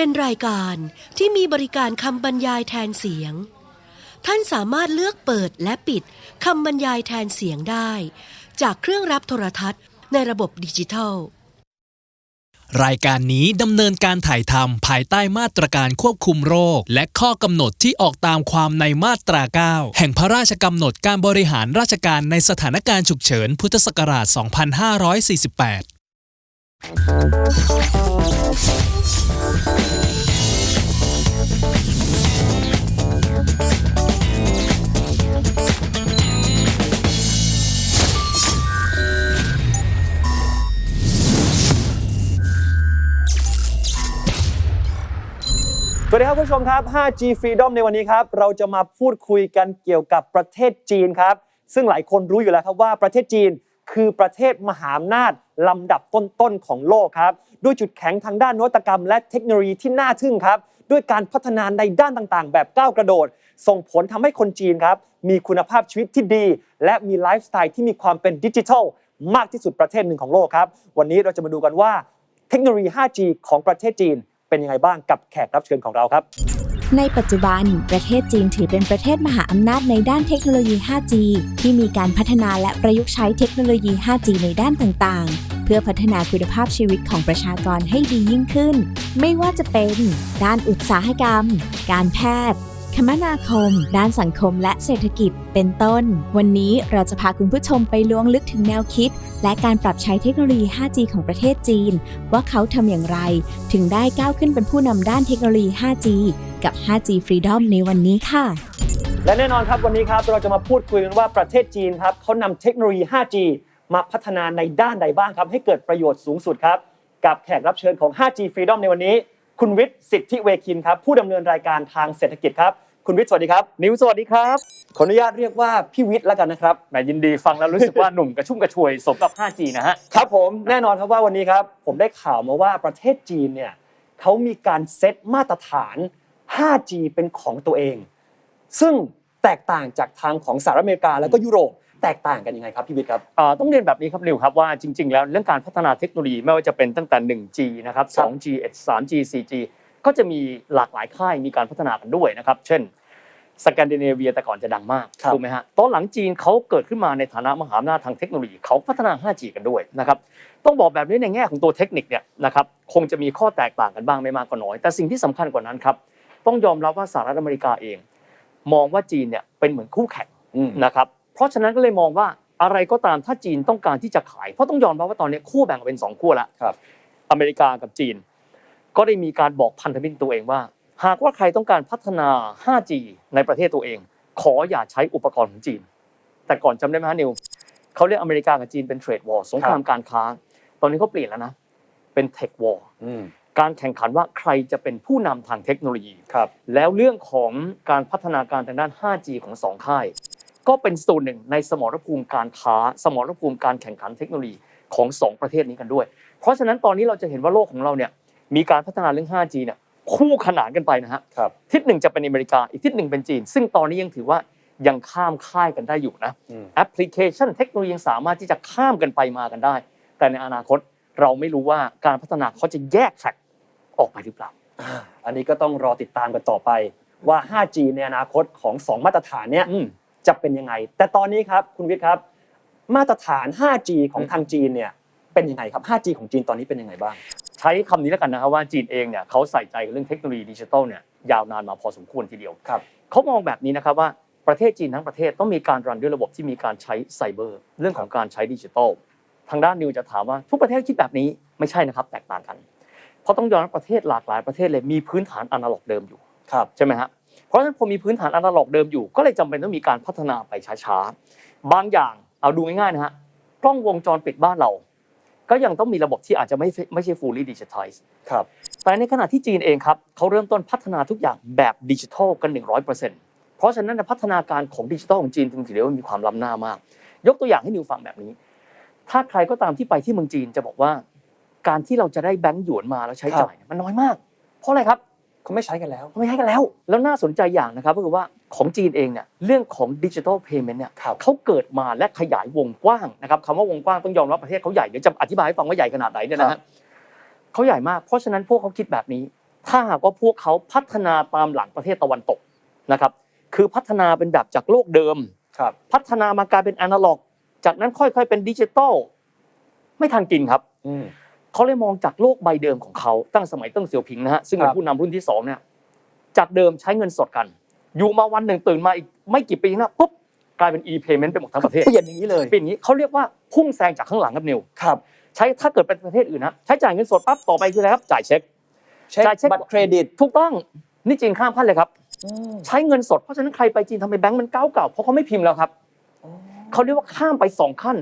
เป็นรายการที่มีบริการคำบรรยายแทนเสียง ท่านสามารถเลือกเปิดและปิดคำบรรยายแทนเสียงได้ จากเครื่องรับโทรทัศน์ในระบบดิจิทัล รายการนี้ดำเนินการถ่ายทำภายใต้มาตรการควบคุมโรค และข้อกำหนดที่ออกตามความในมาตรา 9 แห่งพระราชกำหนดการบริหารราชการในสถานการณ์ฉุกเฉิน พุทธศักราช 2548 สวัสดีครับคุณผู้ชมครับ 5G Freedom ในวันนี้ครับ เราจะมาพูดคุยกันเกี่ยวกับประเทศจีนครับ ซึ่งหลายคนรู้อยู่แล้วครับว่าประเทศจีน คือประเทศมหาอำนาจลำดับต้นๆของโลกครับ ด้วยจุดแข็งทางด้านนวัตกรรม และเทคโนโลยีที่น่าทึ่งครับ ด้วยการพัฒนาในด้านต่างๆ แบบก้าวกระโดด ส่งผลทำให้คนจีนครับ มีคุณภาพชีวิตที่ดี และมีไลฟ์สไตล์ที่มีความเป็นดิจิทัล มากที่สุดประเทศหนึ่งของโลกครับ วันนี้เราจะมาดูกันว่าเทคโนโลยี 5G ของประเทศจีนเป็นยังไงบ้างกับแขกรับเชิญของเราครับ ในปัจจุบัน ประเทศจีนถือเป็นประเทศมหาอำนาจในด้านเทคโนโลยี 5G ที่มีการพัฒนาและประยุกต์ใช้เทคโนโลยี 5G ในด้านต่างๆ เพื่อพัฒนาคุณภาพชีวิตของประชากรให้ดียิ่งขึ้น ไม่ว่าจะเป็น ด้านอุตสาหกรรม การแพทย์ คมนาคม ด้านสังคมและเศรษฐกิจ เป็นต้น วันนี้เราจะพาคุณผู้ชมไปล้วงลึกถึงแนวคิด และการปรับใช้เทคโนโลยี 5G ของประเทศจีน ว่าเขาทำอย่างไร ถึงได้ก้าวขึ้นเป็นผู้นำด้านเทคโนโลยี 5G กับ 5G Freedom ในวันนี้ค่ะ และแน่นอนครับวันนี้ครับเราจะมาพูดคุยกันว่าประเทศจีนครับเขานำเทคโนโลยี 5G มาพัฒนาในด้านใดบ้างครับให้เกิดประโยชน์สูงสุดครับ กับแขกรับเชิญของ 5G Freedom ในวันนี้ คุณวิทย์สิทธิเวคินครับผู้ดำเนินรายการทางเศรษฐกิจครับ คุณวิทย์สวัสดีครับ นิวสวัสดีครับ ขออนุญาตเรียกว่าพี่วิทย์แล้วกันนะครับแหมยินดีฟังแล้วรู้สึกว่าหนุ่มกระชุ่มกระชวยสมกับ 5G นะฮะ ครับผมแน่นอนครับว่าวันนี้ครับ ผมได้ข่าวมาว่าประเทศจีนเนี่ยเขามีการเซตมาตรฐาน 5G เป็นของตัวเอง ซึ่งแตกต่างจากทางของสหรัฐอเมริกาแล้วก็ยุโรป แตกต่างกันยังไงครับพี่วิทย์ครับ อ่าต้องเรียนแบบนี้ครับนิวครับว่าจริง ๆ แล้วเรื่องการพัฒนาเทคโนโลยีไม่ว่าจะเป็นตั้งแต่ 1G นะครับครับ 2G 3G 4G ก็จะมีหลากหลายค่ายมีการพัฒนากันด้วยนะครับ เช่นสแกนดิเนเวียแต่ก่อนจะดังมากครับถูกไหมฮะตอนหลังจีนเขาเกิดขึ้นมาในฐานะมหาอำนาจทางเทคโนโลยีเขาพัฒนา 5G กันด้วยนะครับต้องบอกแบบนี้ในแง่ของตัวเทคนิคเนี่ยนะครับคงจะมีข้อแตกต่างกันบ้างไม่มากก็น้อย แต่สิ่งที่สำคัญกว่านั้นครับต้องยอมรับว่าสหรัฐอเมริกาเอง มองว่าจีนเนี่ยเป็นเหมือนคู่แข่งอืมนะครับ เพราะฉะนั้นก็เลยมองว่าอะไรก็ตามถ้าจีนต้องการที่จะขาย เพราะต้องยอมรับว่าตอนนี้คู่แบ่งออกเป็นสองคู่แล้วครับ อเมริกากับจีน ก็ได้มีการบอกพันธมิตรตัวเองว่า หากว่าใครต้องการพัฒนา 5G ในประเทศตัวเอง ขออย่าใช้อุปกรณ์ของจีน แต่ก่อนจำได้ไหมฮะนิวเขาเรียกอเมริกากับจีนเป็นเทรดวอร์สงครามการค้า ตอนนี้เขาเปลี่ยนแล้วนะ เป็นเทควอร์อืมการแข่งขันว่าใครจะเป็นผู้นำทางเทคโนโลยีครับแล้วเรื่องของการพัฒนาการทางด้าน 5G ของสองค่าย ก็เป็นส่วนหนึ่งในสมรภูมิการค้า สมรภูมิการแข่งขันเทคโนโลยีของสองประเทศนี้กันด้วย เพราะฉะนั้นตอนนี้เราจะเห็นว่าโลกของเราเนี่ยมีการพัฒนาเรื่อง 5G เนี่ยคู่ขนานกันไปนะฮะครับทิศหนึ่งจะเป็นอเมริกาอีกทิศหนึ่งเป็นจีน ซึ่งตอนนี้ยังถือว่ายังข้ามค่ายกันได้อยู่นะอืมแอปพลิเคชันเทคโนโลยียังสามารถที่จะข้ามกันไปมากันได้ แต่ในอนาคตเราไม่รู้ว่าการพัฒนาเขาจะแยกแทร็กออกไปหรือเปล่า อันนี้ก็ต้องรอติดตามกันต่อไปว่า 5G ในอนาคตของ 2 มาตรฐานเนี่ยอืม จะเป็นยังไง แต่ตอนนี้ครับคุณวิทย์ครับ มาตรฐาน 5G ของทางจีนเนี่ยเป็นยังไงครับ 5G ของจีนตอนนี้เป็นยังไงบ้าง ใช้คำนี้แล้วกันนะครับว่าจีนเองเนี่ยเขาใส่ใจกับเรื่องเทคโนโลยีดิจิทัลเนี่ยยาวนานมาพอสมควรทีเดียวครับเขามองแบบนี้นะครับว่าประเทศจีนทั้งประเทศต้องมีการรันด้วยระบบที่มีการใช้ไซเบอร์ เรื่องของการใช้ดิจิทัลทางด้านนิวจะถามว่าทุกประเทศคิดแบบนี้ไม่ใช่นะครับ แตกต่างกัน เพราะต้องยอมรับประเทศหลากหลายประเทศเลยมีพื้นฐานอนาล็อกเดิมอยู่ครับใช่ไหมฮะ เพราะฉะนั้นพอมีพื้นฐานอนาล็อกเดิมอยู่ ก็เลยจำเป็นต้องมีการพัฒนาไปช้าๆ บางอย่างเอาดูง่ายๆนะฮะกล้องวงจรปิดบ้านเรา ก็ยังต้องมีระบบที่อาจจะไม่ไม่ใช่ fully digitized ครับแต่ในขณะที่จีนเองครับเขาเริ่มต้นพัฒนาทุกอย่างแบบดิจิทัลกัน 100%เพราะฉะนั้นในพัฒนาการของดิจิทัลของจีนจึงถือได้ว่ามีความล้ำหน้ามาก ยกตัวอย่างให้นิวฟังแบบนี้ ถ้าใครก็ตามที่ไปที่เมืองจีนจะบอกว่า การที่เราจะได้แบงก์หยวนมาแล้วใช้จ่ายเนี่ยมันน้อยมาก เพราะอะไรครับ เขาไม่ใช้กันแล้ว ไม่ใช้กันแล้ว แล้วน่าสนใจอย่างนะครับก็คือว่าของจีนเองเนี่ยเรื่องของดิจิทัลเพย์เมนต์เนี่ยครับ เขาเกิดมาและขยายวงกว้างนะครับคำว่าวงกว้างต้องยอมรับประเทศเขาใหญ่เดี๋ยวจะอธิบายให้ฟังว่าใหญ่ขนาดไหนเนี่ยนะฮะเขาใหญ่มาก เพราะฉะนั้นพวกเขาคิดแบบนี้ ถ้าหากว่าพวกเขาพัฒนาตามหลังประเทศตะวันตกนะครับคือพัฒนาเป็นแบบจากโลกเดิม ครับ พัฒนามากลายเป็นอนาล็อก จากนั้นค่อยๆเป็นดิจิตอลไม่ทันกินครับ อืม เขาเลยมองจากโลกใบเดิมของเขาตั้งสมัยเติ้งเสี่ยวผิงนะฮะซึ่งเป็ครันบผู้นำรุ่นที่สองเนี่ยจากเดิมใช้เงินสดกัน อยู่มาวันหนึ่งตื่นมาอีกไม่กี่ปีนะปุ๊บกลายเป็น e-payment ไปหมดทั้งประเทศเปลี่ยนอย่างนี้เลยเป็นอย่างนี้เขาเรียกว่าพุ่งแซงจากข้างหลังครับนิวครับใช้ถ้าเกิดเป็นประเทศอื่นนะใช้จ่ายเงินสดปั๊บต่อไปคืออะไรครับจ่ายเช็คเช็คจ่ายเช็คบัตรเครดิตถูกต้องนี่จีนข้ามขั้นเลยครับอืมใช้เงินสดเพราะฉะนั้นใครไปจีนทำไมแบงก์มันก้าวเก่าเพราะเขาไม่พิมพ์แล้วครับเขาเรียกว่าข้ามไปสองขั้น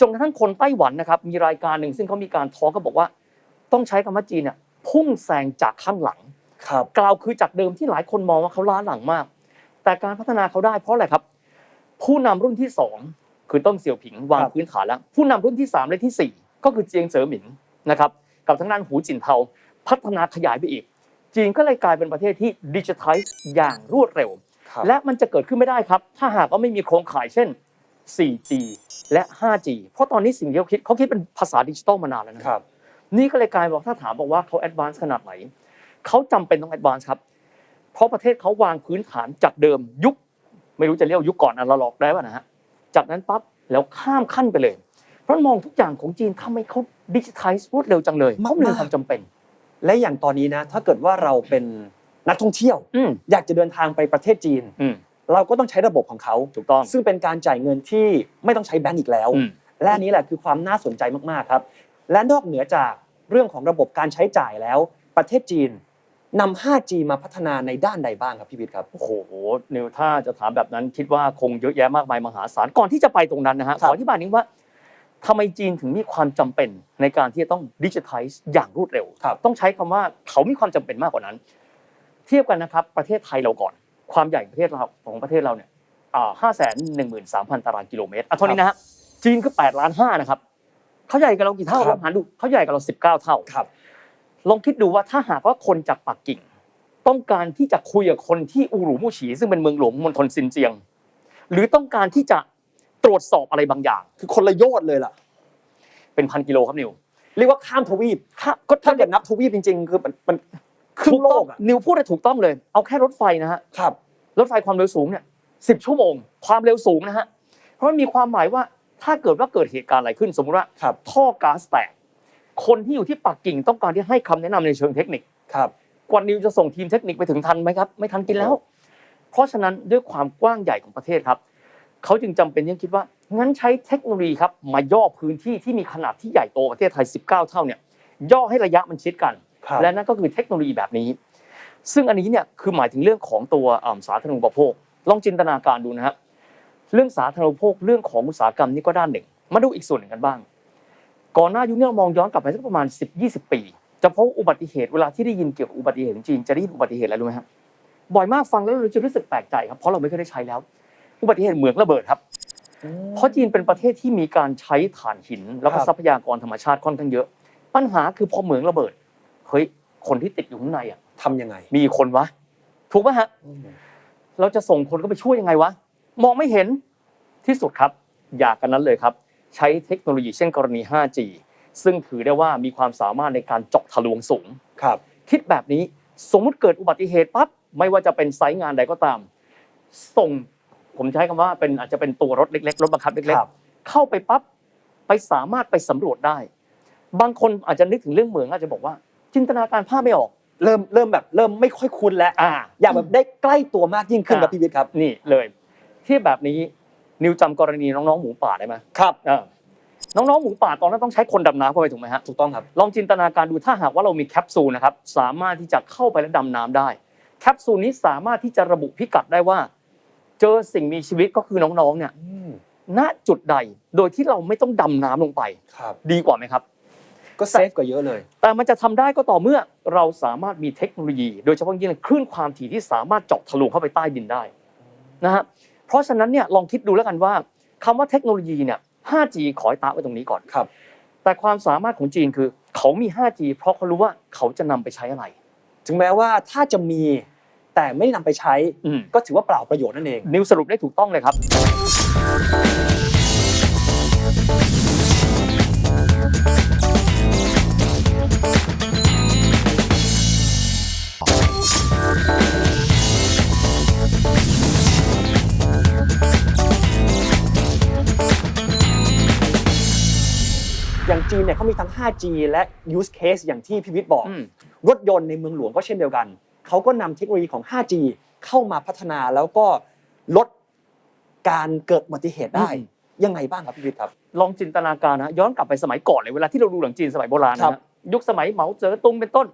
จนกระทั่งคนไต้หวันนะครับมีรายการหนึ่งซึ่งเขามีการท้อก็บอกว่า ต้องใช้คำว่าจีนเนี่ยพุ่งแซงจากข้างหลังครับกล่าวคือจากเดิมที่หลายคนมองว่าเขาล้าหลังมาก แต่การพัฒนาเขาได้เพราะอะไรครับ ผู้นำรุ่นที่สองคือต้งเสี่ยวผิงวางครับพื้นฐานแล้ว ผู้นำรุ่นที่สามและที่สี่ก็คือเจียงเจ๋อหมินนะครับกับทางด้านหูจินเทาพัฒนาขยายไปอีก จีนก็เลยกลายเป็นประเทศที่ดิจิทัลอย่างรวดเร็วครับและมันจะเกิดขึ้นไม่ได้ครับ ถ้าหากว่าไม่มีโครงข่ายเช่น 4G และ 5G เพราะตอนนี้สิ่งที่เขาคิดเขาคิดเป็นภาษาดิจิทัลมานานแล้วนะครับ นี่ก็เลยกลายบอกถ้าถามบอกว่าเขาแอดวานซ์ขนาดไหนเขาจำเป็นต้องแอดวานซ์ครับ เพราะประเทศเขาวางพื้นฐานจากเดิมยุค ไม่รู้จะเรียกว่ายุคก่อนอนาล็อกได้ป่ะนะฮะจากนั้นปั๊บแล้วข้ามขั้นไปเลย เพราะมองทุกอย่างของจีนทำไมเขาดิจิทัลรวดเร็วจังเลยเขามีความจำเป็น และอย่างตอนนี้นะ ถ้าเกิดว่าเราเป็นนักท่องเที่ยวอืมอยากจะเดินทางไปประเทศจีนอืม เราก็ต้องใช้ระบบของเขาถูกต้อง ซึ่งเป็นการจ่ายเงินที่ไม่ต้องใช้แบงก์อีกแล้ว อืม และอันนี้แหละคือความน่าสนใจมากๆครับ และนอกเหนือจากเรื่องของระบบการใช้จ่ายแล้ว ประเทศจีนนำ 5G มาพัฒนาในด้านใดบ้างครับพี่วิทย์ครับ โอ้โหนิวถ้าจะถามแบบนั้นคิดว่าคงเยอะแยะมากมายมหาศาลก่อนที่จะไปตรงนั้นนะฮะคขรับออธิบายนิดว่าทำไมจีนถึงมีความจำเป็นในการที่จะต้องดิจิทัลอย่างรวดเร็ว ครับ ต้องใช้คำว่าเขามีความจำเป็นมากกว่านั้น เทียบกันนะครับ ประเทศไทยเราก่อน ความใหญ่ประเทศเราของประเทศเราเนี่ยห้าแสนหนึ่งหมื่นสามพันตารางกิโลเมตรอะเท่านี้นะฮะจีนก็แปดล้านห้านะครับเขาใหญ่กับเรากี่เท่าครับลองหารดูเขาใหญ่กับเราสิบเก้าเท่าครับลองคิดดูว่าถ้าหากว่าคนจากปักกิ่ง ต้องการที่จะคุยกับคนที่อูหรูมู่ฉี ซึ่งเป็นเมืองหลวงมณฑลซินเจียง หรือต้องการที่จะตรวจสอบอะไรบางอย่าง คือคนละโยชน์เลยล่ะ เป็นพันกิโลครับนิวเรียกว่าข้ามทวีปถ้าก็ถ้าเกิดนับทวีปจริง ๆ คือมันมัน ครึ่ถูงกโลต้องกอะนิวพูดได้ถูกต้องเลย เอาแค่รถไฟนะฮะครับ รถไฟความเร็วสูงเนี่ยสิบชั่วโมง ความเร็วสูงนะฮะเพราะมันมีความหมายว่าถ้าเกิดว่าเกิดเหตุการณ์อะไรขึ้นสมมติว่าครับท่อก๊าซแตกคนที่อยู่ที่ปักกิ่งต้องการที่ให้คำแนะนำในเชิงเทคนิคครับกว่านิวจะส่งทีมเทคนิคไปถึงทันไหมครับ ไม่ทันกินแล้ว เพราะฉะนั้นด้วยความกว้างใหญ่ของประเทศครับเขาจึงจำเป็นที่คิดว่างั้นใช้เทคโนโลยีครับมาย่อพื้นที่ที่มีขนาดที่ใหญ่โตประเทศไทย 19 เท่าเนี่ยย่อให้ระยะมันชิดกันครับ และนั่นก็คือเทคโนโลยีแบบนี้ ซึ่งอันนี้เนี่ยคือหมายถึงเรื่องของตัวอ่าสาธารณูปโภค ลองจินตนาการดูนะครับเรื่องสาธารณูปโภคเรื่องของอุตสาหกรรมนี่ก็ด้านหนึ่ง มาดูอีกส่วนหนึ่งกันบ้าง ก่อนหน้ายุคนี้เรามองย้อนกลับไปสักประมาณ 10-20 ปีจะพบอุบัติเหตุเวลาที่ได้ยินเกี่ยวกับอุบัติเหตุจริงๆจะได้ยินอุบัติเหตุอะไรรู้ไหมครับบ่อยมากฟังแล้วเราจะรู้สึกแปลกใจครับเพราะเราไม่เคยได้ใช้แล้ว อุบัติเหตุเหมืองระเบิดครับ เพราะจีนเป็นประเทศที่มีการใช้ถ่านหิน แล้วก็ครับทรัพยากรธรรมชาติค่อนข้างเยอะ ปัญหาคือพอเหมืองระเบิด เฮ้ยคนที่ติดอยู่ข้างในอะทำยังไง มีกี่คนวะถูกไหมฮะเราจะส่งคนก็ไปช่วยยังไงวะมองไม่เห็นที่สุดครับ อยากกันนั้นเลยครับ ใช้เทคโนโลยีเช่นกรณี 5G ซึ่งถือได้ว่ามีความสามารถในการเจาะทะลวงสูงครับ คิดแบบนี้สมมุติเกิดอุบัติเหตุปั๊บไม่ว่าจะเป็นไซต์งานใดก็ตาม ส่งผมใช้คำว่าเป็นอาจจะเป็นตัวรถเล็กๆรถบังคับเล็กครับๆเข้าไปปั๊บไปสามารถไปสำรวจได้ บางคนอาจจะนึกถึงเรื่องเหมืองอาจจะบอกว่า จินตนาการภาพไม่ออก เริ่มเริ่มแบบเริ่มไม่ค่อยคุ้นแล้วอ่า อยากแบบได้ใกล้ตัวมากยิ่งขึ้นอ่าครับพี่วิทย์ครับ นี่เลย ที่แบบนี้นิวจำกรณีน้องๆหมูป่าได้ไหมครับเออน้องๆหมูป่าตอนนั้นต้องใช้คนดำน้ำเข้าไปถูกไหมฮะถูกต้องครับลองจินตนาการดูถ้าหากว่าเรามีแคปซูลนะครับสามารถที่จะเข้าไปและดำน้ำได้ แคปซูลนี้สามารถที่จะระบุพิกัดได้ว่า เจอสิ่งมีชีวิตก็คือน้องๆเนี่ยณจุดใดโดยที่เราไม่ต้องดำน้ำลงไปครับดีกว่าไหมครับ ก็เซฟกว่าเยอะเลย แต่มันจะทำได้ก็ต่อเมื่อเราสามารถมีเทคโนโลยี โดยเฉพาะยิ่งคลื่นความถี่ที่สามารถเจาะทะลุเข้าไปใต้ดินได้นะฮะเพราะฉะนั้นเนี่ยลองคิดดูแล้วกันว่าคำว่าเทคโนโลยีเนี่ย 5G ขอให้ตาไว้ตรงนี้ก่อนครับ แต่ความสามารถของจีนคือ เขามี 5G เพราะเขารู้ว่าเขาจะนำไปใช้อะไร ถึงแม้ว่าถ้าจะมีแต่ไม่ได้นำไปใช้อืมก็ถือว่าเปล่าประโยชน์นั่นเองนิวสรุปได้ถูกต้องเลยครับ เนี่ยเขามีทั้ง 5G และ use case อย่างที่พี่วิทย์บอกอืมรถยนต์ในเมืองหลวงก็เช่นเดียวกัน เขาก็นำเทคโนโลยีของ 5G เข้ามาพัฒนาแล้วก็ลดการเกิดอุบัติเหตุได้อืมยังไงบ้างครับพี่วิทย์ครับ ลองจินตนาการนะย้อนกลับไปสมัยก่อนเลยเวลาที่เราดูหนังจีนสมัยโบราณครันะบฮะยุคสมัยเหมาเจ๋อตุงเป็นต้น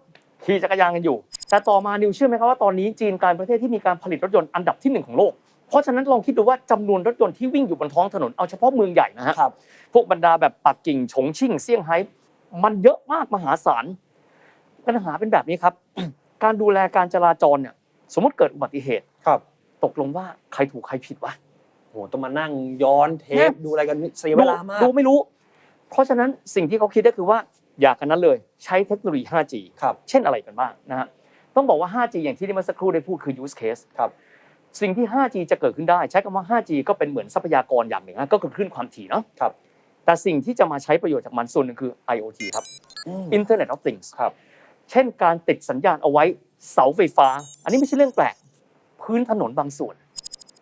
ขี่จักรยานกันอยู่ แต่ต่อมานิวเชื่อไหมครับว่าตอนนี้จีนกลายเป็นประเทศที่มีการผลิตรถยนต์อันดับที่หนึ่งของโลก เพราะฉะนั้นลองคิดดูว่าจำนวนรถยนต์ที่วิ่งอยู่บนท้องถนนเอาเฉพาะเมืองใหญ่นะฮะ ครับ พวกบรรดาแบบปักกิ่งฉงชิ่งเซี่ยงไฮ้มันเยอะมากมหาศาลปัญหาเป็นแบบนี้ครับ การดูแลการจราจรเนี่ยสมมติเกิดอุบัติเหตุครับ ตกลงว่าใครถูกใครผิดวะ โหต้องมานั่งย้อนเทเนี่ปยดูอะไรกันเสียเวลามาก ดูไม่รู้ เพราะฉะนั้นสิ่งที่เขาคิดก็คือว่าอยากกันนั้นเลยใช้เทคโนโลยี 5G ครับ เช่นอะไรกันบ้างนะฮะต้องบอกว่า 5G อย่างที่ที่เมื่อสักครู่ได้พูดคือ use case ครับ สิ่งที่ 5G จะเกิดขึ้นได้ ใช้คำว่า 5G ก็เป็นเหมือนทรัพยากรอย่างหนึ่งนะก็คือคลื่นความถี่เนาะครับแต่สิ่งที่จะมาใช้ประโยชน์จากมันส่วนหนึ่งคือ IoT ครับอืม Internet of Things ครับเช่นการติดสัญญาณเอาไว้เสาไฟฟ้า อันนี้ไม่ใช่เรื่องแปลก พื้นถนนบางส่วน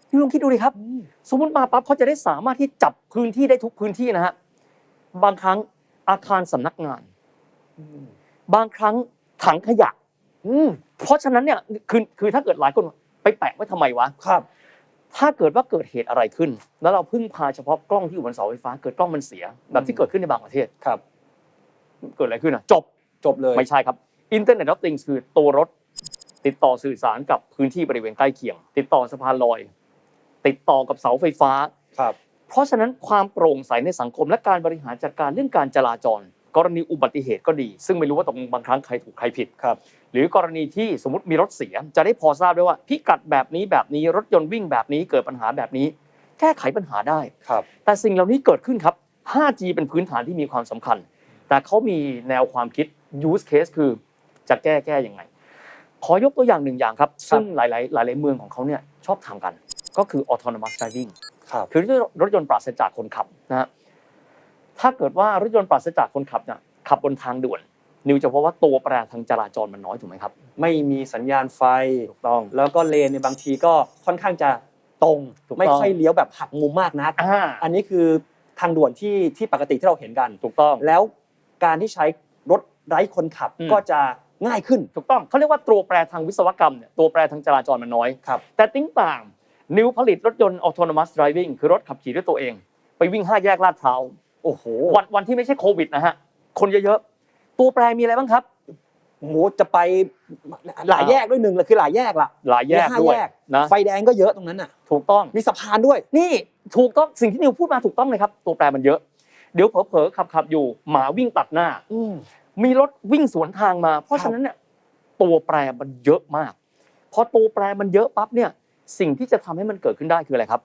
พี่ลองคิดดูดิครับ สมมติมาปั๊บเขาจะได้สามารถที่จับพื้นที่ได้ทุกพื้นที่นะฮะบางครั้งอาคารสำนักงาน บางครั้งถังขยะอืมเพราะฉะนั้นเนี่ยคือคือถ้าเกิดหลายคน ไปแปะไว้ทำไมวะครับ ถ้าเกิดว่าเกิดเหตุอะไรขึ้น แล้วเราพึ่งพาเฉพาะกล้องที่อยู่บนเสาไฟฟ้า เกิดกล้องมันเสีย แบบที่เกิดขึ้นในบางประเทศครับ เกิดอะไรขึ้นอะจบจบเลยไม่ใช่ครับ Internet of Things คือตัวรถ ติดต่อสื่อสารกับพื้นที่บริเวณใกล้เคียง ติดต่อสะพานลอย ติดต่อกับเสาไฟฟ้าครับ เพราะฉะนั้นความโปร่งใสในสังคมและการบริหารจัดการเรื่องการจราจร กรณีอุบัติเหตุก็ดี ซึ่งไม่รู้ว่าตกลงบางครั้งใครถูกใครผิดครับ หรือกรณีที่สมมติมีรถเสีย จะได้พอทราบได้ว่าพิกัดแบบนี้แบบนี้รถยนต์วิ่งแบบนี้เกิดปัญหาแบบนี้ แก้ไขปัญหาได้ครับแต่สิ่งเหล่านี้เกิดขึ้นครับ 5G เป็นพื้นฐานที่มีความสำคัญ แต่เขามีแนวความคิด use case คือจะแก้แก้ยังไง ขอยกตัวอย่างหนึ่งอย่างครับ ซึ่งหลาย ๆ หลาย ๆ เมืองของเขาเนี่ยชอบทำกัน ก็คือ autonomous driving ครับคือรถยนต์ปราศจากคนขับนะฮะ ถ้าเกิดว่ารถยนต์ปราศจากคนขับเนี่ยขับบนทางด่วน นิวจะพบว่าตัวแปรทางจราจรมันน้อยถูกไหมครับ ไม่มีสัญญาณไฟถูกต้อง แล้วก็เลนในยบางทีก็ค่อนข้างจะตรงถูกต้องไม่ค่อยเลี้ยวแบบหักมุมมากนักอ่าอันนี้คือทางด่วนที่ที่ปกติที่เราเห็นกันถูกต้อง แล้วการที่ใช้รถไร้คนขับอืมก็จะง่ายขึ้นถูกต้องเขาเรียกว่าตัวแปรทางวิศวกรรมเนี่ยตัวแปรทางจราจรมันน้อยครับแต่ติ้งต่างนิวผลิตรถยนต์ autonomous driving คือรถขับขี่ด้วยตัวเอง ไปวิ่งห้าแยกลาดพร้าว โอ้โหวันวันที่ไม่ใช่โควิดนะฮะคนเยอะๆตัวแปรมีอะไรบ้างครับโอ้โหจะไปหลายแยกด้วยหนึ่งเลยคือหลายแยกละหลายแยกมีห้าด้วยแยกนะไฟแดงก็เยอะตรงนั้นน่ะ ถูกต้องมีสะพานด้วย นี่ถูกต้องสิ่งที่นิวพูดมาถูกต้องเลยครับตัวแปรมันเยอะเดี๋ยวเผลอๆขับขับๆอยู่หมาวิ่งตัดหน้าอืมมีรถวิ่งสวนทางมา เพราะฉะนั้นเนี่ยตัวแปรมันเยอะมากพอตัวแปรมันเยอะปั๊บเนี่ยสิ่งที่จะทำให้มันเกิดขึ้นได้คืออะไรครับ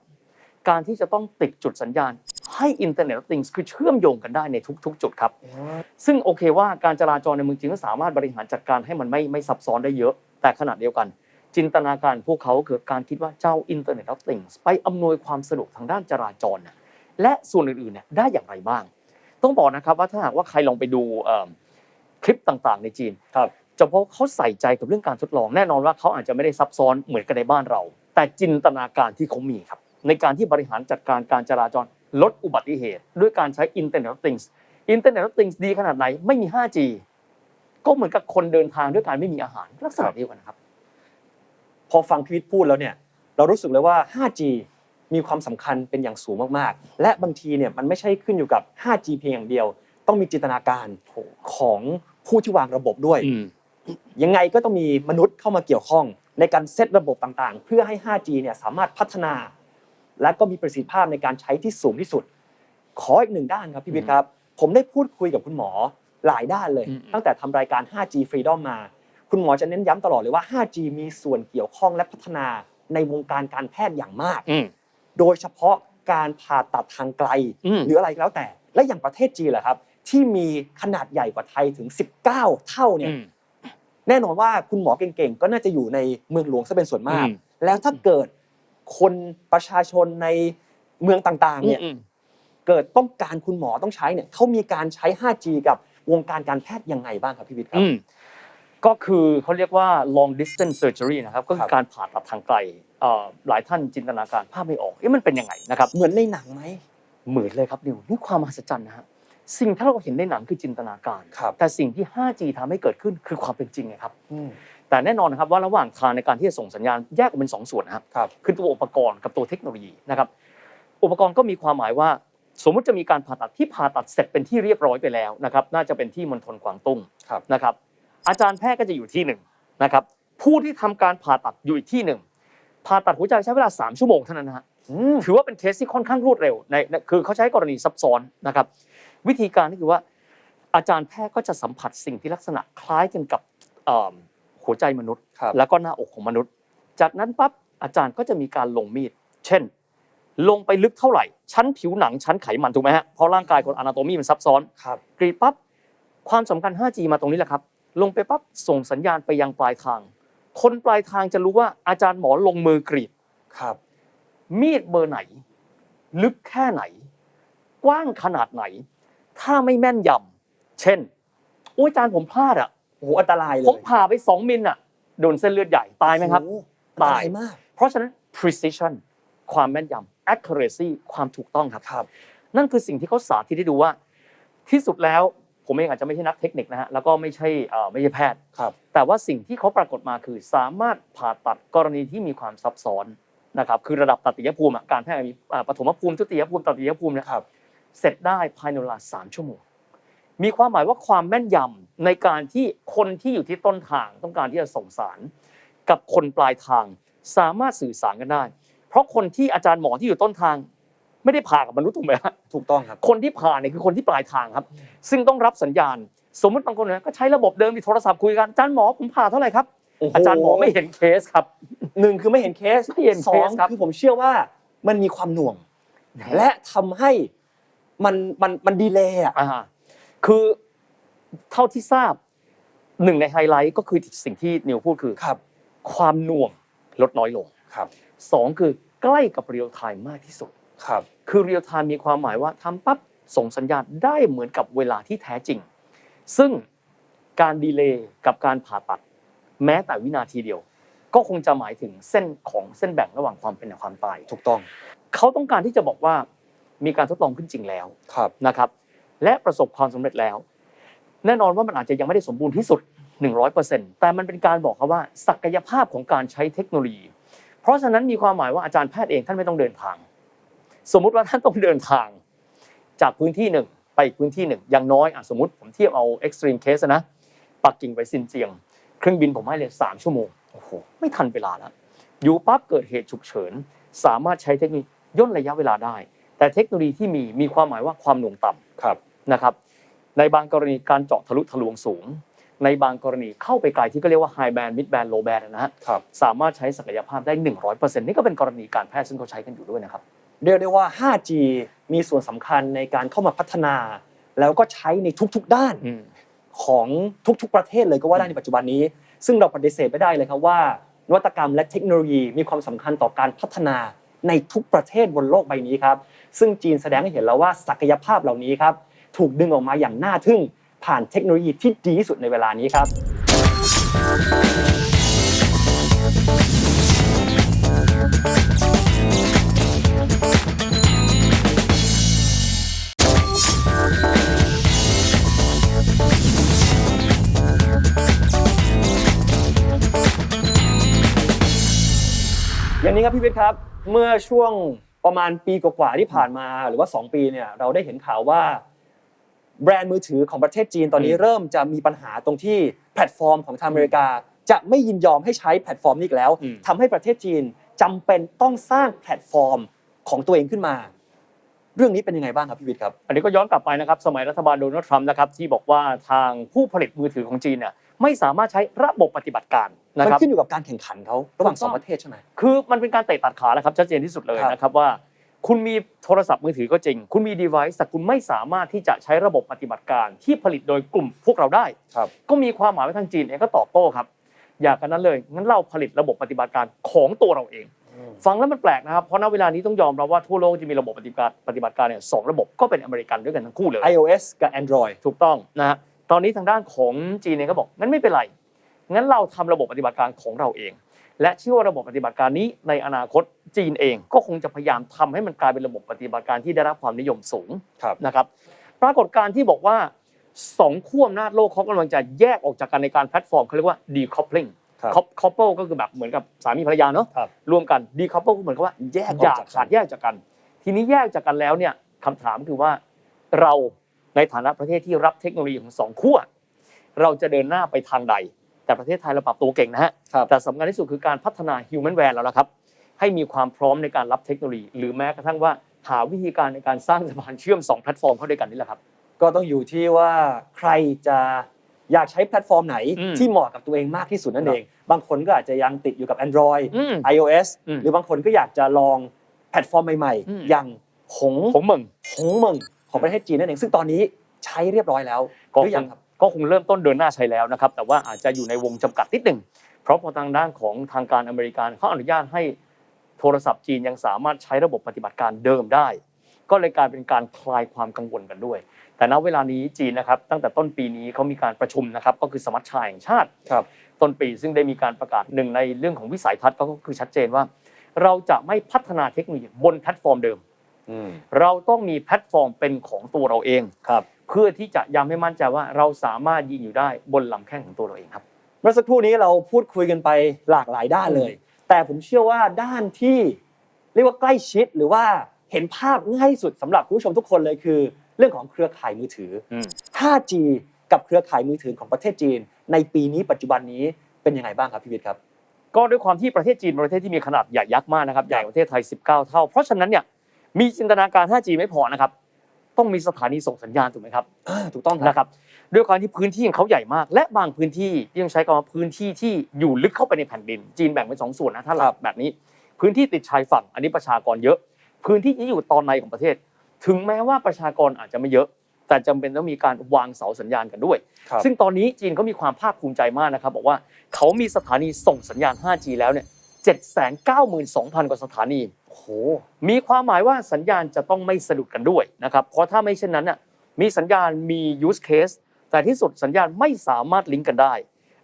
การที่จะต้องติดจุดสัญญาณ ให้ Internet of Things คือเชื่อมโยงกันได้ในทุก ๆ จุดครับ ซึ่งโอเคว่าการจราจรในเมืองจีนก็สามารถบริหารจัดการให้มันไม่ไม่ซับซ้อนได้เยอะ แต่ขณะเดียวกัน จินตนาการพวกเขาคือการคิดว่าเจ้า Internet of Things ไปอำนวยความสะดวกทางด้านจราจรน่ะและส่วนอื่นๆเนี่ยได้อย่างไรบ้าง ต้องบอกนะครับว่าถ้าหากว่าใครลองไปดูเอิ่มคลิปต่างๆ ในจีนครับจะพบเขาใส่ใจกับเรื่องการทดลองแน่นอนว่าเขาอาจจะไม่ได้ซับซ้อนเหมือนกันในบ้านเรา แต่จินตนาการที่เขามีครับในการที่บริหารจัดการการจราจร ลดอุบัติเหตุ ด้วยการใช้ Internet of Things Internet of Things ดีขนาดไหนไม่มี 5G ก็เหมือนกับคนเดินทางด้วยการไม่มีอาหารลักษณะเดียวกันนะครับพอฟังพีวิทย์พูดแล้วเนี่ยเรารู้สึกเลยว่า 5G มีความสำคัญเป็นอย่างสูงมากๆ และบางทีเนี่ยมันไม่ใช่ขึ้นอยู่กับ 5G เพียงอย่างเดียว ต้องมีจินตนาการของผู้ที่วางระบบด้วย ยังไงก็ต้องมีมนุษย์เข้ามาเกี่ยวข้อง ในการเซตระบบต่างๆ เพื่อให้ 5G เนี่ยสามารถพัฒนา และก็มีประสิทธิภาพในการใช้ที่สูงที่สุด ขออีกหนึ่งด้านครับพี่วิทย์ครับ ผมได้พูดคุยกับคุณหมอหลายด้านเลยอืมตั้งแต่ทำรายการ 5G Freedom มา คุณหมอจะเน้นย้ำตลอดเลยว่า 5G มีส่วนเกี่ยวข้องและพัฒนาในวงการการแพทย์อย่างมากอืมโดยเฉพาะการผ่าตัดทางไกลอืมหรืออะไรก็แล้วแต่ และอย่างประเทศจีนแหละครับ ที่มีขนาดใหญ่กว่าไทยถึง 19 เท่าเนี่ยอืมแน่นอนว่าคุณหมอเก่งๆ ก็น่าจะอยู่ในเมืองหลวงซะเป็นส่วนมากอืมแล้วถ้าเกิด คนประชาชนในเมืองต่างๆเนี่ยอืมเกิดต้องการคุณหมอต้องใช้เนี่ยเขามีการใช้ 5G กับวงการการแพทย์ยังไงบ้างครับพี่วิทย์ครับอืมก็คือเขาเรียกว่า long distance surgery นะครับก็คืครัอบการผ่าตัดทางไกลเอ่อหลายท่านจินตนาการภาพไม่ออกเอ๊ะมันเป็นยังไงนะครับเหมือนในหนังไหมเหมือนเลยครับนิวนี่ความมหัศจรรย์นะฮะสิ่งที่เราเห็นในหนังคือจินตนาการครับแต่สิ่งที่ 5G ทำให้เกิดขึ้นคือความเป็นจริงไงครับอืม แต่แน่นอนนะครับว่าระหว่างทางในการที่จะส่งสัญญาณแยกออกเป็นสองส่วนนะครับครับคือตัวอุปกรณ์กับตัวเทคโนโลยีนะครับอุปกรณ์ก็มีความหมายว่า สมมุติจะมีการผ่าตัดที่ผ่าตัดเสร็จเป็นที่เรียบร้อยไปแล้วนะครับน่าจะเป็นที่มณฑลกวางตุ้งครับนะครับอาจารย์แพทย์ก็จะอยู่ที่หนึ่งนะครับผู้ที่ทำการผ่าตัดอยู่อีกที่หนึ่งผ่าตัดหัวใจใช้เวลา 3 ชั่วโมงเท่านั้นนะฮะอืมถือว่าเป็นเคสที่ค่อนข้างรวดเร็วในในคือเขาใช้กรณีซับซ้อนนะครับวิธีการก็คือว่าอาจารย์แพทย์ก็จะสัมผัสสิ่งที่ลักษณะคล้ายกันกับเอิ่ม หัวใจมนุษย์ครับแล้วก็หน้าอกของมนุษย์ จากนั้นปั๊บอาจารย์ก็จะมีการลงมีด เช่น ลงไปลึกเท่าไหร่ ชั้นผิวหนังชั้นไขมันถูกไหมฮะเพราะร่างกายคนอนาโตมีมันซับซ้อนครับกรีดปั๊บความสำคัญ 5G มาตรงนี้แหละครับ ลงไปปั๊บส่งสัญญาณไปยังปลายทาง คนปลายทางจะรู้ว่าอาจารย์หมอลงมือกรีดครับ มีดเบอร์ไหน ลึกแค่ไหน กว้างขนาดไหน ถ้าไม่แม่นยำเช่นโอ้ยอาจารย์ผมพลาดอะ โอ้โหอันตรายเลยผมผ่าไป 2 มิลอะโดนเส้นเลือดใหญ่ตายไหมครับโอ้โอันตรายมาก เพราะฉะนั้น precision ความแม่นยำ accuracy ความถูกต้องครับครับ นั่นคือสิ่งที่เขาสาธิตให้ดูว่า ที่สุดแล้วผมเองอาจจะไม่ใช่นักเทคนิคนะฮะแล้วก็ไม่ใช่เอ่อไม่ใช่แพทย์ครับ แต่ว่าสิ่งที่เขาปรากฏมาคือสามารถผ่าตัดกรณีที่มีความซับซ้อนนะครับคือระดับตติยภูมิอะการแพทย์มีอ่าปฐมภูมิทุติยภูมิตติยภูมิเนยครับ เสร็จได้ภายในเวลาสามชั่วโมง มีความหมายว่าความแม่นยำในการที่คนที่อยู่ที่ต้นทางต้องการที่จะส่งสาร กับคนปลายทางสามารถสื่อสารกันได้ เพราะคนที่อาจารย์หมอที่อยู่ต้นทาง ไม่ได้ผ่ากับมนุษย์ถูกไหมฮะถูกต้องครับ คนที่ผ่านเนี่ยคือคนที่ปลายทางครับ ซึ่งต้องรับสัญญาณ สมมติบางคนเนี่ยก็ใช้ระบบเดิมที่โทรศัพท์คุยกันอาจารย์หมอผมผ่าเท่าไหร่ครับโโหอาจารย์หมอไม่เห็นเคสครับหนึ่งคือไม่เห็นเคสไม่เห็นสอเคงสครับคือผมเชื่อว่ามันมีความหน่วง และทำให้มันมันมันดีเลย์อะอ่า คือเท่าที่ทราบหนึ่งในไฮไลท์ก็คือสิ่งที่นิวพูดคือครับความหน่วงลดน้อยลงครับสองคือใกล้กับเรียลไทม์มากที่สุดครับคือเรียลไทม์มีความหมายว่าทำปั๊บส่งสัญญาณได้เหมือนกับเวลาที่แท้จริง ซึ่งการดีเลย์กับการผ่าตัด แม้แต่วินาทีเดียว ก็คงจะหมายถึงเส้นของเส้นแบ่งระหว่างความเป็นกับความตาย ถูกต้อง เขาต้องการที่จะบอกว่ามีการทดลองขึ้นจริงแล้วครับนะครับ และประสบความสำเร็จแล้ว แน่นอนว่ามันอาจจะยังไม่ได้สมบูรณ์ที่สุด 100%แต่มันเป็นการบอกเขาว่า ศักยภาพของการใช้เทคโนโลยี เพราะฉะนั้นมีความหมายว่าอาจารย์แพทย์เองท่านไม่ต้องเดินทาง สมมุติว่าท่านต้องเดินทาง จากพื้นที่หนึ่งไปอีกพื้นที่หนึ่งอย่างน้อยอสมมติผมเทียบเอาเอ็กซ์ตรีมเคสนะปักกิ่งไปซินเจียง เครื่องบินผมให้เลยสามชั่วโมงโอ้โหไม่ทันเวลาแล้วอยู่ปั๊บเกิดเหตุฉุกเฉิน สามารถใช้เทคโนโลยีย่นระยะเวลาได้ แต่เทคโนโลยีที่มีมีความหมายว่าความหน่วงต่ำ ครับนะครับ ในบางกรณีการเจาะทะลุทะลวงสูง ในบางกรณีเข้าไปไกลที่ก็เรียกว่า high band mid band low band นะฮะครับสามารถใช้ศักยภาพได้ 100%นี่ก็เป็นกรณีการแพทย์ซึ่งเขาใช้กันอยู่ด้วยนะครับเรียกได้ว่า 5G มีส่วนสำคัญในการเข้ามาพัฒนา แล้วก็ใช้ในทุกๆด้านอืมของทุกๆประเทศเลยก็ว่าได้ในปัจจุบันนี้ ซึ่งเราปฏิเสธไม่ได้เลยครับว่านวัตกรรมและเทคโนโลยีมีความสำคัญต่อการพัฒนา ในทุกประเทศบนโลกใบนี้ครับ ซึ่งจีนแสดงให้เห็นแล้วว่าศักยภาพเหล่านี้ครับถูกดึงออกมาอย่างน่าทึ่ง ผ่านเทคโนโลยีที่ดีที่สุดในเวลานี้ครับ อย่างนี้ครับพี่วิทย์ครับ เมื่อช่วงประมาณปีกว่าๆที่ผ่านมา หรือว่า 2 ปีเนี่ยเราได้เห็นข่าวว่า แบรนด์มือถือของประเทศจีนตอนนี้อืมเริ่มจะมีปัญหาตรงที่แพลตฟอร์มของทางอเมริกา จะไม่ยินยอมให้ใช้แพลตฟอร์มนี้อีกแล้วอืมทำให้ประเทศจีนจำเป็นต้องสร้างแพลตฟอร์มของตัวเองขึ้นมา เรื่องนี้เป็นยังไงบ้างครับพี่วิทย์ครับ อันนี้ก็ย้อนกลับไปนะครับสมัยรัฐบาลโดนัลด์ทรัมป์นะครับที่บอกว่าทางผู้ผลิตมือถือของจีนเนี่ย ไม่สามารถใช้ระบบปฏิบัติการนะมันครับ ขึ้นอยู่กับการแข่งขันเขาระหว่างถูกสต้อองงประเทศใช่ไหม คือมันเป็นการเตะตัดขาแล้วครับชัดเจนที่สุดเลยครับนะครับว่า คุณมีโทรศัพท์มือถือก็จริง คุณมี device แต่คุณไม่สามารถที่จะใช้ระบบปฏิบัติการที่ผลิตโดยกลุ่มพวกเราได้ ครับ ก็มีความหมายว่าทางจีนเองก็ตอบโต้ครับ อยากกันนั้นเลยงั้นเราผลิตระบบปฏิบัติการของตัวเราเอง ฟังแล้วมันแปลกนะครับเพราะณเวลานี้ต้องยอมรับว่าทั่วโลกจะมีระบบปฏิบัติปฏิบัติการเนี่ยสองระบบก็เป็นอเมริกันด้วยกันทั้งคู่เลย iOS กับ Android ถูกต้องนะฮะ ตอนนี้ทางด้านของจีนเองก็บอกงั้นไม่เป็นไร งั้นเราทำระบบปฏิบัติการของเราเอง และเชื่อว่าระบบปฏิบัติการนี้ในอนาคตจีนเองก็คงจะพยายามทำให้มันกลายเป็นระบบปฏิบัติการที่ได้รับความนิยมสูงครับนะครับ ปรากฏการณ์ที่บอกว่าสองขั้วอำนาจโลกเขากำลังจะแยกออกจากกันในการแพลตฟอร์มเขาเรียกว่า decoupling ครับ couple ก็คือแบบเหมือนกับสามีภรรยาเนาะครับรวมกัน decouple ก็เหมือนกับว่าแยกออกจากจากกันขาดแยกจากกัน ทีนี้แยกจากกันแล้วเนี่ยคำถามคือว่าเรา ในฐานะประเทศที่รับเทคโนโลยีของสองขั้วเราจะเดินหน้าไปทางใด แต่ประเทศไทยเราปรับตัวเก่งนะฮะครับแต่สำคัญที่สุดคือการพัฒนา human w a r e แล้วนะครับให้มีความพร้อมในการรับเทคโนโลยี หรือแม้กระทั่งว่าหาวิธีการในการสร้างสะพานเชื่อมสองแพลตฟอร์มเข้าด้วยกันนี่แหละครับ ก็ต้องอยู่ที่ว่าใครจะอยากใช้แพลตฟอร์มไหนอืมที่เหมาะกับตัวเองมากที่สุดนั่นเอง บางคนก็อาจจะยังติดอยู่กับ Android อืม iOS อืมหรือบางคนก็อยากจะลองแพลตฟอร์มใหม่อืมๆอย่างหงผมเมึงหงเมิง ของประเทศจีนนั่นเองซึ่งตอนนี้ใช้เรียบร้อยแล้วก็หรือคยังงครับก็คงเริ่มต้นเดินหน้าใช้แล้วนะครับ แต่ว่าอาจจะอยู่ในวงจำกัดนิดหนึ่งเพราะพอทางด้านของทางการอเมริกันเขาอนุญาตให้โทรศัพท์จีนยังสามารถใช้ระบบปฏิบัติการเดิมได้ ก็เลยกลายเป็นการคลายความกังวลกันด้วย แต่ณเวลานี้จีนนะครับ ตั้งแต่ต้นปีนี้เขามีการประชุมนะครับ ก็คือสมัชชาแห่งชาติครับ ต้นปีซึ่งได้มีการประกาศหนึ่งในเรื่องของวิสัยทัศน์ก็คือชัดเจนว่า เราจะไม่พัฒนาเทคโนโลยีบนแพลตฟอร์มเดิมอืม เราต้องมีแพลตฟอร์มเป็นของตัวเราเองครับ เพื่อที่จะย้ำให้มั่นใจว่าเราสามารถยืนอยู่ได้บนลำแข้งของตัวเราเองครับ เมื่อสักครู่นี้เราพูดคุยกันไปหลากหลายด้านเลย แต่ผมเชื่อว่าด้านที่เรียกว่าใกล้ชิดหรือว่าเห็นภาพง่ายที่สุดสำหรับคุณผู้ชมทุกคนเลยคือ เรื่องของเครือข่ายมือถืออืม 5G กับเครือข่ายมือถือของประเทศจีน ในปีนี้ปัจจุบันนี้เป็นยังไงบ้างครับพี่วิทย์ครับ ก็ด้วยความที่ประเทศจีนเป็นประเทศที่มีขนาดใหญ่ยักษ์มากนะครับใหญ่กว่าประเทศไทย 19 เท่า เพราะฉะนั้นเนี่ย มีจินตนาการ 5G ไม่พอนะครับ ต้องมีสถานีส่งสัญญาณถูกไหมครับอ่าถูกต้องครับนะครับ ด้วยความที่พื้นที่ของเขาใหญ่มาก และบางพื้นที่ที่ต้องใช้คำว่าพื้นที่ที่อยู่ลึกเข้าไปในแผ่นดิน จีนแบ่งเป็นสองส่วนนะถ้าหลัครับบแบบนี้ พื้นที่ติดชายฝั่งอันนี้ประชากรเยอะ พื้นที่ที่อยู่ตอนในของประเทศ ถึงแม้ว่าประชากรอาจจะไม่เยอะ แต่จำเป็นต้องมีการวางเสาสัญญาณกันด้วยครับซึ่งตอนนี้จีนเขามีความภาคภูมิใจมากนะครับ บอกว่าเขามีสถานีส่งสัญญาณ 5G แล้วเนี่ย792,000 กว่าสถานีโอ้โห มีความหมายว่าสัญญาณจะต้องไม่สะดุดกันด้วยนะครับ เพราะถ้าไม่เช่นนั้นน่ะมีสัญญาณมี use case แต่ที่สุดสัญญาณไม่สามารถลิงก์กันได้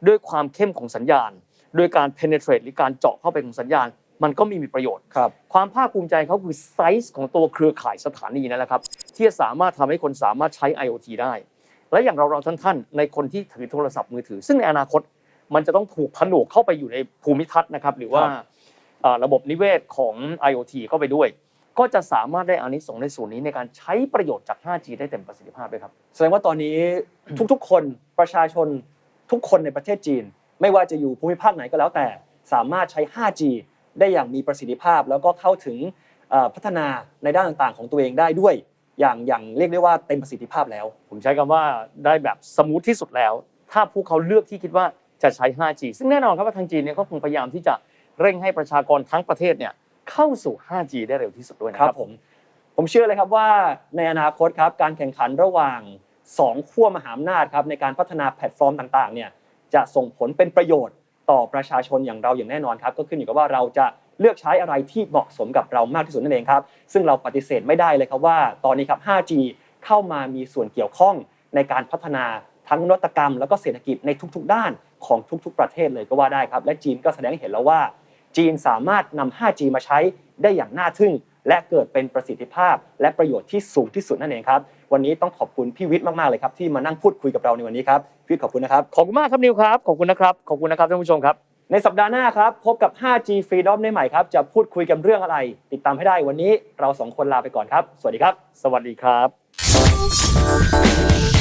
ด้วยความเข้มของสัญญาณ โดยการ penetrate หรือการเจาะเข้าไปของสัญญาณ มันก็ไม่มีประโยชน์ครับความภาคภูมิใจเขาคือไซส์ของตัวเครือข่ายสถานีนั่นแหละครับที่จะสามารถทำให้คนสามารถใช้ IoT ได้ และอย่างเราเราท่านท่านๆในคนที่ถือโทรศัพท์มือถือ ซึ่งในอนาคตมันจะต้องถูกผนวกเข้าไปอยู่ในภูมิทัศน์นะครับหรือว่าค รับเอ่อระบบนิเวศของ IoT เข้าไปด้วย ก็จะสามารถได้อานิสงส์ในส่วนนี้ในการใช้ประโยชน์จาก 5G ได้เต็มประสิทธิภาพด้วยครับแสดงว่าตอนนี้ทุกๆ คนประชาชนทุกคนในประเทศจีน ไม่ว่าจะอยู่ภูมิภาคไหนก็แล้วแต่ สามารถใช้ 5G ได้อย่างมีประสิทธิภาพ แล้วก็เข้าถึงเอ่อพัฒนาในด้านต่างๆ ของตัวเองได้ด้วย อย่างอย่างเรียกได้ว่าเต็มประสิทธิภาพแล้ว ผมใช้คำว่าได้แบบสมูทที่สุดแล้ว ถ้าพวกเขาเลือกที่คิดว่าจะใช้ 5G ซึ่งแน่นอนครับว่าทางจีนเนี่ยก็คงพยายามที่จะ เร่งให้ประชากรทั้งประเทศเนี่ยเข้าสู่ 5G ได้เร็วที่สุดด้วยนะคครัรับบผมผมเชื่อเลยครับว่าในอนาคตครับการแข่งขันระหว่างสองขั้วมหาอำนาจครับในการพัฒนาแพลตฟอร์มต่างๆเนี่ยจะส่งผลเป็นประโยชน์ต่อประชาชนอย่างเราอย่างแน่นอนครับก็ขึ้นอยู่กับว่าเราจะเลือกใช้อะไรที่เหมาะสมกับเรามากที่สุดนั่นเองครับ ซึ่งเราปฏิเสธไม่ได้เลยครับว่า ตอนนี้ครับ 5G เข้ามามีส่วนเกี่ยวข้องในการพัฒนาทั้งนวัตกรรม แล้วก็เศรษฐกิจในทุกๆ ด้านของทุก ๆ ประเทศเลยก็ว่าได้ครับ และจีนก็แสดงให้เห็นแล้วว่า จีนสามารถนำ 5G มาใช้ได้อย่างน่าทึ่ง และเกิดเป็นประสิทธิภาพ และประโยชน์ที่สูงที่สุดนั่นเองครับ วันนี้ต้องขอบคุณพี่วิทย์มากๆเลยครับที่มานั่งพูดคุยกับเราในวันนี้ครับพี่วิทย์ขอบคุณนะครับขอบคุณมากครับนิวครับขอบคุณนะครับขอบคุณนะครับท่านผู้ชมครับ ในสัปดาห์หน้าครับพบกับ 5G Freedom ได้ใหม่ครับจะพูดคุยกันเรื่องอะไร ติดตามให้ได้วันนี้เราสองคนลาไปก่อนครับ สวัสดีครับ สวัสดีครับ